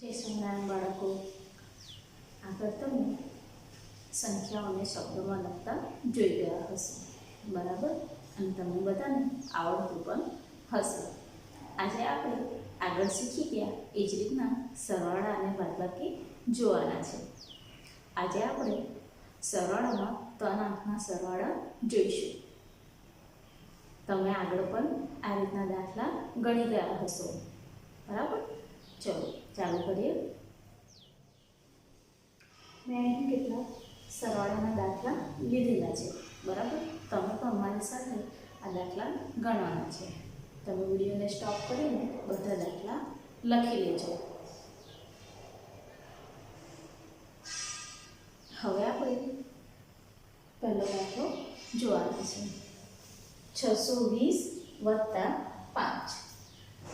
જય સ્વામિનારાયણ બાળકો આગળ તમે સંખ્યાઓને શબ્દોમાં લખતા જોઈ ગયા હશો. બરાબર? અને તમને બધાને આવડતું પણ હશે. આજે આપણે આગળ શીખી ગયા એ જ રીતના સરવાળા અને બાદબાકી જોવાના છે. આજે આપણે સરવાળામાં ત્રણ સરવાળા જોઈશું. તમે આગળ પણ આ રીતના દાખલા ગણી ગયા હશો. બરાબર? ચલો, ચાલુ કરીએ. મેં અહીં કેટલાક સરવાળાના દાખલા લીધેલા છે. બરાબર? તમે પણ અમારી સાથે આ દાખલા ગણવાના છે. તમે વિડીયોને સ્ટોપ કરીને બધા દાખલા લખી લેજો. હવે આપણે પહેલો દાખલો જોવાનો છે. છસો વીસ વત્તા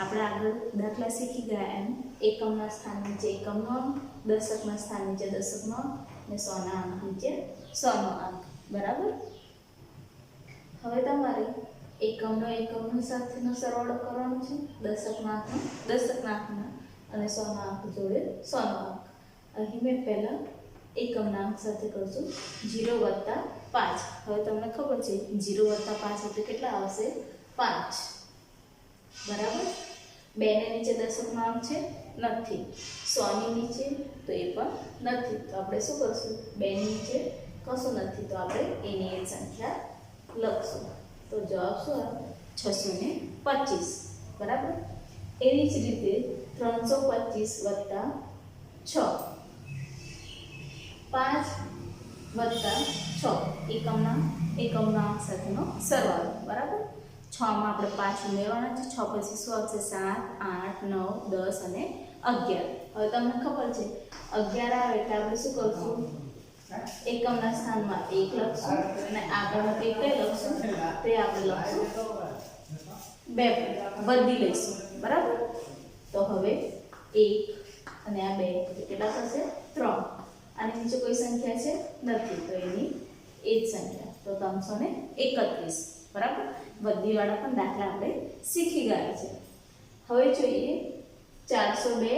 આપણે આગળ દાખલા શીખી ગયા એમ. એકમના સ્થાન નીચે એકમનો અંક, દશકના સ્થાન નીચે દશકનો અંક અને સોના અંક નીચે સોનો અંક. બરાબર? હવે તમારે એકમનો એકમનો સાથેનો સરવાળો કરવાનો છે. દશકના અંકનો, દશકના અંકના, અને સોના અંક જોડે સોનો અંક. અહીં મેં પહેલાં એકમના અંક સાથે કરશું. જીરો વત્તા પાંચ. હવે તમને ખબર છે, જીરો વત્તા પાંચ એટલે કેટલા આવશે? પાંચ. બરાબર? બે ને નીચે દશકનામ છે? નથી. સોની નીચે, તો એ પણ નથી. તો આપણે શું કરશું? બેની નીચે, કશું નથી. તો આપણે એની એ સંખ્યા લખશું. તો જવાબ શું આવે? છસો ને પચીસ. બરાબર? એવી જ રીતે ત્રણસો પચીસ વત્તા છ. પાંચ વત્તા છ. એકમના એકમના સાથેનો સરવાળો. બરાબર? છમાં આપણે પાંચ ઉમેરવાના છે. છ પછી શું આવશે સાત, આઠ, નવ, દસ અને અગિયાર. હવે તમને ખબર છે, અગિયાર આવે એટલે આપણે શું કરશું? એકમના સ્થાનમાં એક લખશું અને આગળ એક કઈ લખશું? તે આપણે લખશું. બે બદલી લઈશું. બરાબર? તો હવે એક અને આ બે. કેટલા થશે? ત્રણ. અને નીચે કોઈ સંખ્યા છે? નથી. તો એની એ જ સંખ્યા. તો ત્રણસો ને એકત્રીસ. બરાબર? બદલીવાળા પણ દાખલા આપણે શીખી ગયા છે. હવે જોઈએ ચારસો બે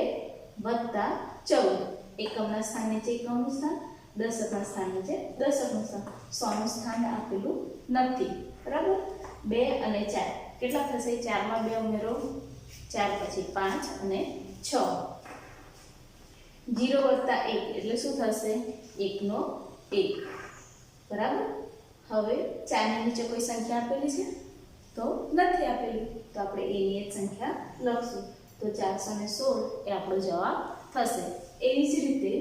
વત્તા ચૌદ. એકમના સ્થાન નીચે એકમનું સ્થાન દશકના સ્થાન નીચે દશકનું સ્થાન. સોનું સ્થાન આપેલું નથી. બરાબર? બે અને ચાર. કેટલા થશે? ચારમાં બે ઉમેરો. ચાર પછી પાંચ અને છ. જીરો વત્તા એક એટલે શું થશે? એકનો એક. બરાબર? હવે ચારની નીચે કોઈ સંખ્યા આપેલી છે? તો નથી આપેલી. તો આપણે એની જ સંખ્યા લખશું. તો ચારસો ને સોળ એ આપણો જવાબ થશે. એવી જ રીતે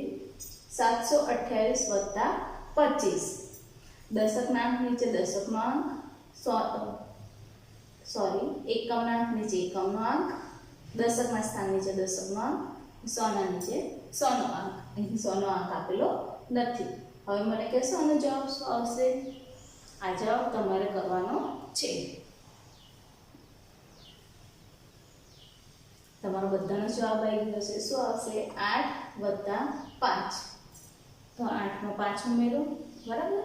સાતસો અઠ્યાવીસ વત્તા પચીસ. દશકના અંક નીચે દશકનો અંક સો, સોરી એકમના અંક નીચે એકમનો અંક દશકના સ્થાન નીચે દશકનો અંક સોના નીચે સોનો અંક અહીં સોનો અંક આપેલો નથી. હવે મને કહેશો આનો જવાબ શું આવશે? આ જવાબ તમારે કરવાનો છે. તમારો બધાનો જવાબ આવી ગયો છે શું આવશે? આઠ વત્તા પાંચ. તો આઠમાં પાંચ ઉમેરો. બરાબર?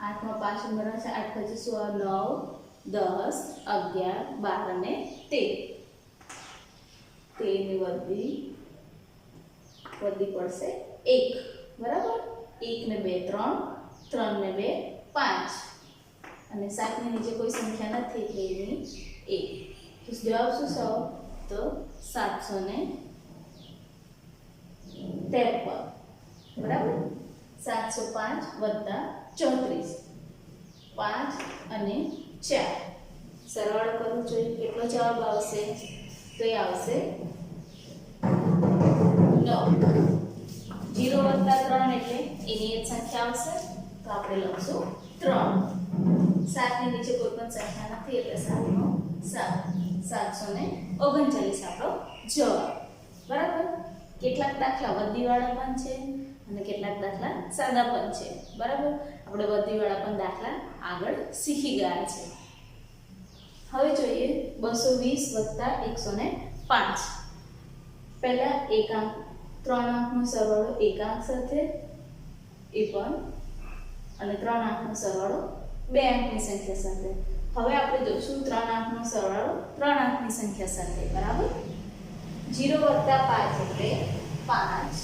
આઠમાં પાંચ ઉમેરવા છે. આઠ પછી શું આવે? નવ, દસ, અગિયાર, બાર અને તેર. તેરની વધી વધી પડશે એક. બરાબર? એક ને બે, ત્રણ. ત્રણ ને બે, પાંચ. અને સાતની નીચે કોઈ સંખ્યા નથી એટલે એની એક. તો જવાબ શું સૌ તો સાતસો ને ત્રેપન. બરાબર? સાતસો પાંચ વત્તા ચોત્રીસ. પાંચ અને ચાર. સરવાળો કરવું જોઈએ. કેટલો જવાબ આવશે? તો એ આવશે નવ. જીરો વત્તા ત્રણ એટલે એની એક સંખ્યા આવશે. તો આપણે લખશું ત્રણ. સાતની નીચે કોઈ પણ સંખ્યા નથી, એટલે સાતનો સાત. સાતસો ને ઓગણચાલીસ આપણો જવાબ. બરાબર? કેટલાક દાખલા વધીવાળા પણ છે અને કેટલાક દાખલા સાદા પણ છે. બરાબર? આપણે વધીવાળા પણ દાખલા આગળ શીખી ગયા છે. હવે જોઈએ બસો વીસ વત્તા એકસો ને પાંચ. પહેલાં એકાંક, ત્રણ આંકનો સરવાળો એકાંક સાથે, એ પણ, અને ત્રણ આંકનો સરવાળો બે અંકની સંખ્યા સાથે. હવે આપણે જોઈશું ત્રણ અંકનો સરવાળો, ત્રણ અંકની સંખ્યા સાથે, બરાબર? જીરો વત્તા પાંચ એટલે પાંચ.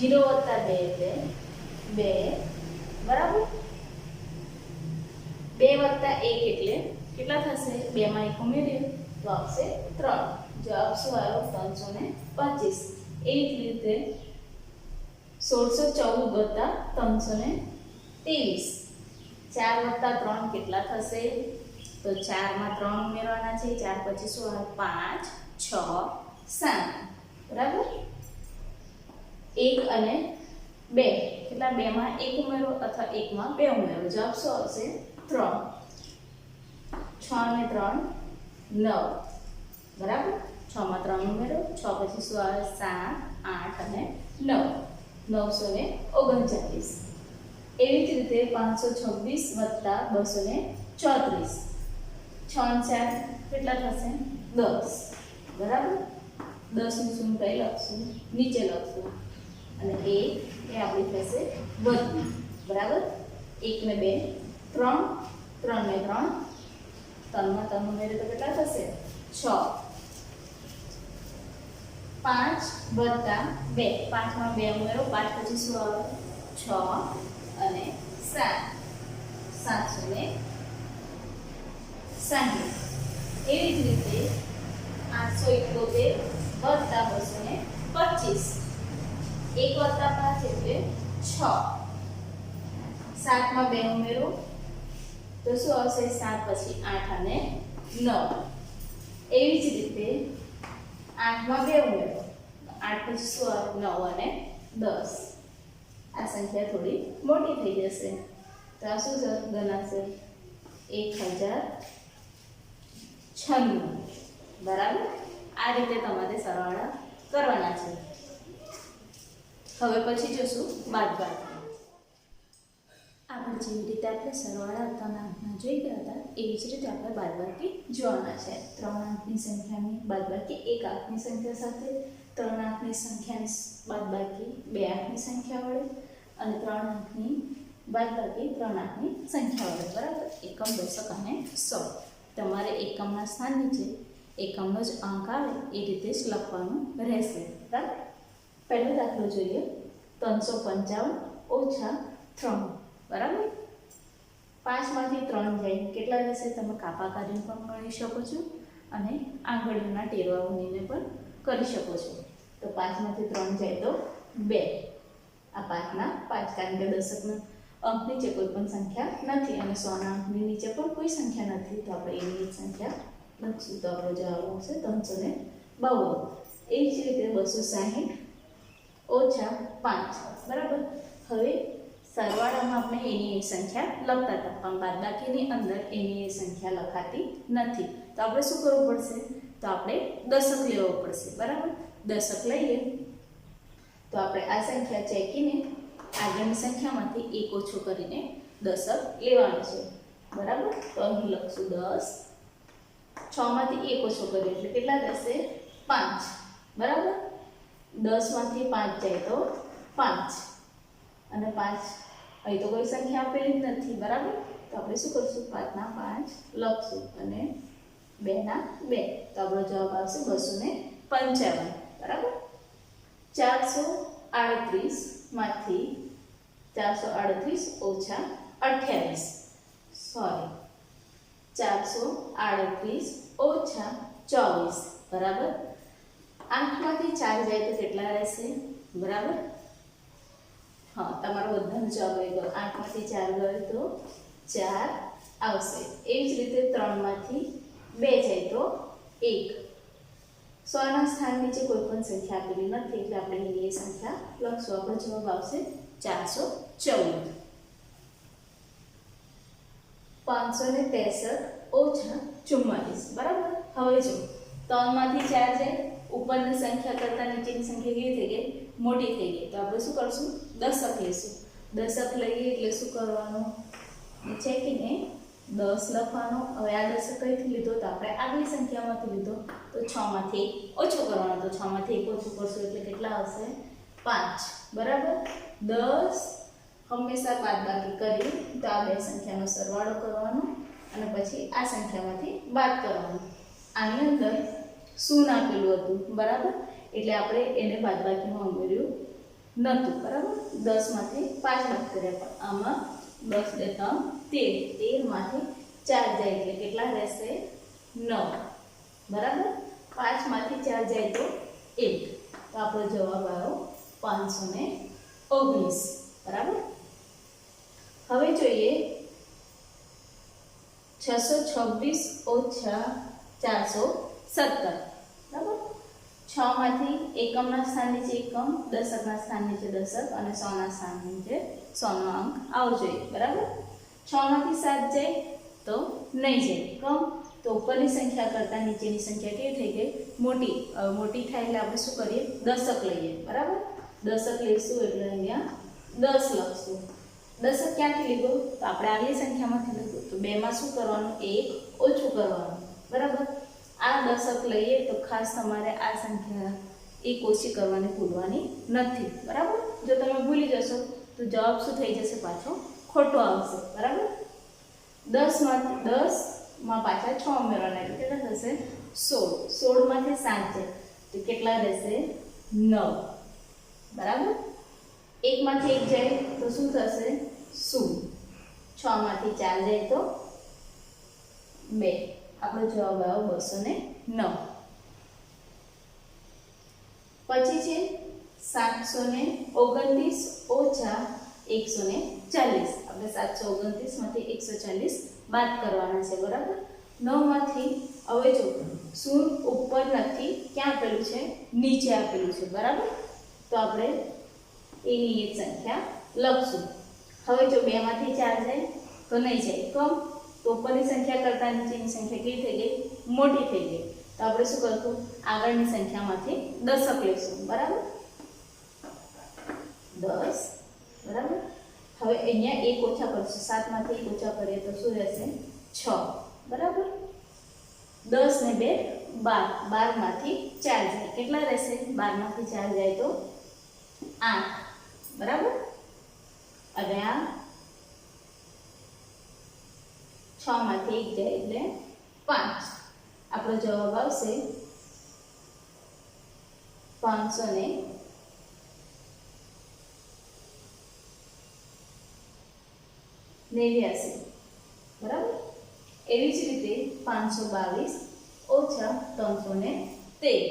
જીરો વત્તા બે એટલે બે, બરાબર? બે વત્તા એક એટલે કેટલા થશે? બેમાં એક ઉમેરીએ તો આવશે ત્રણ. જવાબ શું આવ્યો ત્રણસો ને પચીસ. એ જ રીતે સોળસો ચૌદ વત્તા ત્રણસો ને ત્રેવીસ. ચાર વત્તા ત્રણ કેટલા થશે? તો ચારમાં ત્રણ ઉમેરવાના છે, ચાર પછી આવે પાંચ, છ, સાત. બરાબર? એક અને બે. કેટલા બેમાં એક ઉમેરો અથવા એકમાં બે ઉમેરો? જવાબ શું આવશે? ત્રણ. છ અને ત્રણ, નવ. બરાબર? છમાં ત્રણ ઉમેરો, છ પછી શું આવે સાત, આઠ અને નવ. નવસો ને ઓગણચાલીસ. એવી જ રીતે પાંચસો છવ્વીસ વત્તા બસો ને ચોત્રીસ. છ ચાર કેટલા થશે? દસ. બરાબર? દસનું શું કઈ લખશું? નીચે લખશું. અને એક એ આપણી થશે વધુ. બરાબર? એક ને બે, ત્રણ ત્રણ ને ત્રણ. ત્રણમાં ત્રણ ઉમેરે તો કેટલા થશે? છ. પાંચ વત્તા બે. પાંચમાં બે ઉમેરો, પાંચ પછી શું આવે છ. અને સાત સાતસો ને સાઠ એવી જ રીતે આઠસો ઇકોતેર વત્તા બસો ને પચીસ. એક વત્તા પાંચ એટલે છ. સાતમાં બે ઉમેરો. તો શું આવશે? સાત પછી આઠ અને નવ. એવી જ રીતે આઠમાં બે ઉમેરો. આઠ પછી શું નવ અને દસ. આ સંખ્યા થોડી મોટી થઈ જશે. તો આ શું ગણાશે? એક હજાર છન્નું. બરાબર? આ રીતે તમારે સરવાળા કરવાના છે. હવે પછી જોશું બાદ બાદ. આપણે જેવી રીતે આપણે સરવાળા ત્રણ અંકના જોઈ ગયા હતા, એવી જ રીતે આપણે બાદબાકી જોવાના છે. ત્રણ અંકની સંખ્યાની બાદબાકી એક અંકની સંખ્યા સાથે, ત્રણ અંકની સંખ્યાની બાદબાકી બે અંકની સંખ્યા વડે અને ત્રણ અંકની બાદબાકી ત્રણ અંકની સંખ્યા વડે બરાબર? એકમ, દશક અને સો. તમારે એકમના સ્થાન નીચે એકમનો જ અંક આવે, એ રીતે જ લખવાનું રહેશે. બરાબર? પહેલો દાખલો જોઈએ. ત્રણસો પંચાવન ઓછા ત્રણ. બરાબર? પાંચમાંથી ત્રણ જાય. કેટલા રહેશે તમે કાપા કાઢીને પણ ગણી શકો છો અને આંગળીઓના ટેરવા બનીને પણ કરી શકો છો. તો પાંચમાંથી ત્રણ જાય તો બે. આ પાંચના પાંચ કારણ કે દશકના અંક નીચે કોઈ પણ સંખ્યા નથી અને સોના અંકની નીચે પણ કોઈ સંખ્યા નથી. તો આપણે એની જ સંખ્યા લખશું. તો આપણો જવાબ આવશે ત્રણસો ને બાવન. એ જ રીતે બસો સાહીઠ ઓછા પાંચ. બરાબર? હવે સરવાળામાં આપણે એની સંખ્યા લખતા હતા, પણ બાદબાકીની અંદર એની સંખ્યા લખાતી નથી. તો આપણે શું કરવું પડશે? તો આપણે દશક લેવો પડશે. બરાબર? દશક લઈએ. તો આપણે આ સંખ્યા ચેકીને આગળની સંખ્યામાંથી એક ઓછો કરીને દશક લેવાનો છે. બરાબર? તો અહીં લખશું દસ. છમાંથી એક ઓછો કરીએ એટલે કેટલા થશે? પાંચ. બરાબર? દસમાંથી પાંચ જાય તો પાંચ. અને પાંચ, અહીં તો કોઈ સંખ્યા આપેલી જ નથી. બરાબર? તો આપણે શું કરશું? પાંચના પાંચ લખશું અને બેના બે. તો આપણો જવાબ આવશે બસો ને પંચાવન. બરાબર? ચારસો આડત્રીસમાંથી ચારસો આડત્રીસ ઓછા અઠ્યાવીસ. સોરી ચારસો આડત્રીસ ઓછા ચોવીસ. બરાબર? આઠમાંથી ચાર જાય તો કેટલા રહેશે? બરાબર? હા, તમારો બધાનો જવાબ આવી ગયો. ચાર ગયો તો ચાર આવશે. એ જ રીતે ત્રણમાંથી બે જાય તો એક. સોના સ્થાન નીચે કોઈ પણ સંખ્યા આપેલી નથી, એટલે આપણે એની સંખ્યા લખશું. આપણો જવાબ આવશે ચારસો ચૌદ. પાંચસો ને ત્રેસઠ ઓછા ચુમ્માલીસ. બરાબર? હવે જો ત્રણમાંથી ચાર જાય, ઉપરની સંખ્યા કરતાં નીચેની સંખ્યા કેવી થઈ ગઈ? મોટી થઈ ગઈ. તો આપણે શું કરશું? દશક લઈશું. દશક લઈએ એટલે શું કરવાનું? ચેકીને દસ લખવાનો. હવે આ દસ કઈથી લીધો? તો આપણે આગલી સંખ્યામાંથી લીધો. તો છમાંથી એક ઓછો કરવાનો. તો છમાંથી એક ઓછું કરશું એટલે કેટલા આવશે? પાંચ. બરાબર? દસ હંમેશા બાદબાકી કરી. તો આ બે સંખ્યાનો સરવાળો કરવાનો. અને પછી આ સંખ્યામાંથી બાદ કરવાનો. આની અંદર શું આપેલું હતું? બરાબર? એટલે આપણે એને બાદબાકીમાં ઉમેર્યું નહોતું. બરાબર? દસમાંથી પાંચ બાદ કર્યા પણ આમાં દસ બે, ત્રણ, તેર. તેરમાંથી ચાર જાય એટલે કેટલા રહેશે? નવ. બરાબર? પાંચમાંથી ચાર જાય તો એક. તો આપણો જવાબ આવ્યો પાંચસો ને ઓગણીસ. બરાબર? હવે જોઈએ છસો છવ્વીસ ઓછા ચારસો સત્તર. બરાબર? છ માંથી એકમના સ્થાન છે એકમ દશકના સ્થાન છે દશક અને સોના સ્થાન છે સોનો અંક આવવો બરાબર? છમાંથી સાત જાય તો નહીં જાય કમ તો ઉપરની સંખ્યા કરતાં નીચેની સંખ્યા કેવી થઈ ગઈ? મોટી. મોટી થાય એટલે આપણે શું કરીએ? દશક લઈએ, બરાબર? દશક લઈશું એટલે અહીંયા દસ લખશું. દશક ક્યાંથી લીધો? તો આપણે આગલી સંખ્યામાંથી લીધું. તો બેમાં શું કરવાનું? એક ઓછું કરવાનું, બરાબર? આ દશક લઈએ તો ખાસ તમારે આ સંખ્યા એ કોશી કરવાની, ભૂલવાની નથી. બરાબર? જો તમે ભૂલી જશો, તો જવાબ શું થઈ જશે પાછો? ખોટો આવશે. બરાબર? દસમાં દસમાં પાછા છ ઉમેરવાના, એટલે કેટલા થશે? સોળ. સોળમાંથી સાત છે. તો કેટલા રહેશે? નવ. બરાબર? એકમાંથી એક જાય તો શું થશે? શું છમાંથી માંથી ચાર જાય તો બે. આપણો જવાબ આવ્યો બસો ને નવ. પછી છે સાતસો ને ઓગણત્રીસ ઓછા એકસો ને ચાલીસ. આપણે સાતસો ઓગણત્રીસમાંથી એકસો ચાલીસ બાદ કરવાના છે, બરાબર? નવમાંથી, હવે જો શૂન ઉપર નથી ક્યાં આપેલું છે? નીચે આપેલું છે, બરાબર? તો આપણે એની એક સંખ્યા લખશું. હવે જો બેમાંથી ચાર જાય તો નહીં જાય કમ તો ઉપરની સંખ્યા કરતાં નીચેની સંખ્યા કેવી થઈ ગઈ? મોટી થઈ ગઈ. તો આપણે શું કરશું? આગળની સંખ્યામાંથી દશક લઈશું બરાબર? દસ. બરાબર? હવે અહીંયા એક ઓછા કરશું. સાતમાંથી એક ઓછા કરીએ તો શું રહેશે? છ. બરાબર? દસ ને બે, બાર. બારમાંથી ચાર જાય. કેટલા રહેશે? બારમાંથી ચાર જાય તો આઠ. બરાબર? અને આ છ માંથી એક જાય એટલે પાંચ. આપણો જવાબ આવશે પાંચસો ને નેવ્યાસી. બરાબર? એવી જ રીતે પાંચસો બાવીસ ઓછા ત્રણસો ને તેર.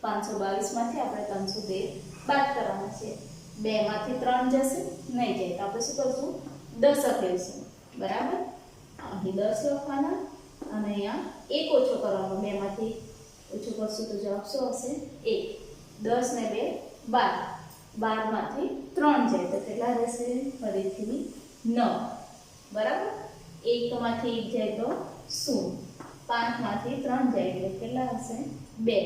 પાંચસો બાવીસમાંથી આપણે ત્રણસો તેર બાદ કરવાના છે. બેમાંથી ત્રણ જશે, નહીં જાય. તો આપણે શું કરશું? દસ લઈશું બરાબર? અહીં દસ લખવાના અને અહીંયા એક ઓછો કરવાનો. બેમાંથી ઓછો કરશું તો જવાબ શું આવશે? એક. દસ ને બે, બાર. બારમાંથી ત્રણ જાય તો કેટલા રહેશે? ફરીથી નવ. બરાબર? એકમાંથી એક જાય તો શું? પાંચમાંથી ત્રણ જાય એટલે કેટલા હશે? બે.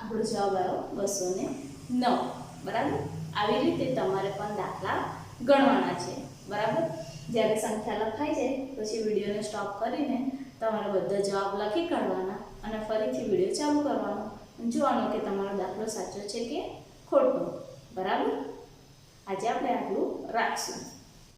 આપણો જવાબ આવ્યો બસો ને નવ. બરાબર? આવી રીતે તમારે પણ દાખલા ગણવાના છે. બરાબર? જ્યારે સંખ્યા લખાઈ જાય પછી વિડીયોને સ્ટોપ કરીને તમારે બધા જવાબ લખી કાઢવાના અને ફરીથી વીડિયો ચાલુ કરવાનો. જોવાનો કે તમારો દાખલો સાચો છે કે ખોટો. બરાબર? આજે આપણે આટલું રાખશું.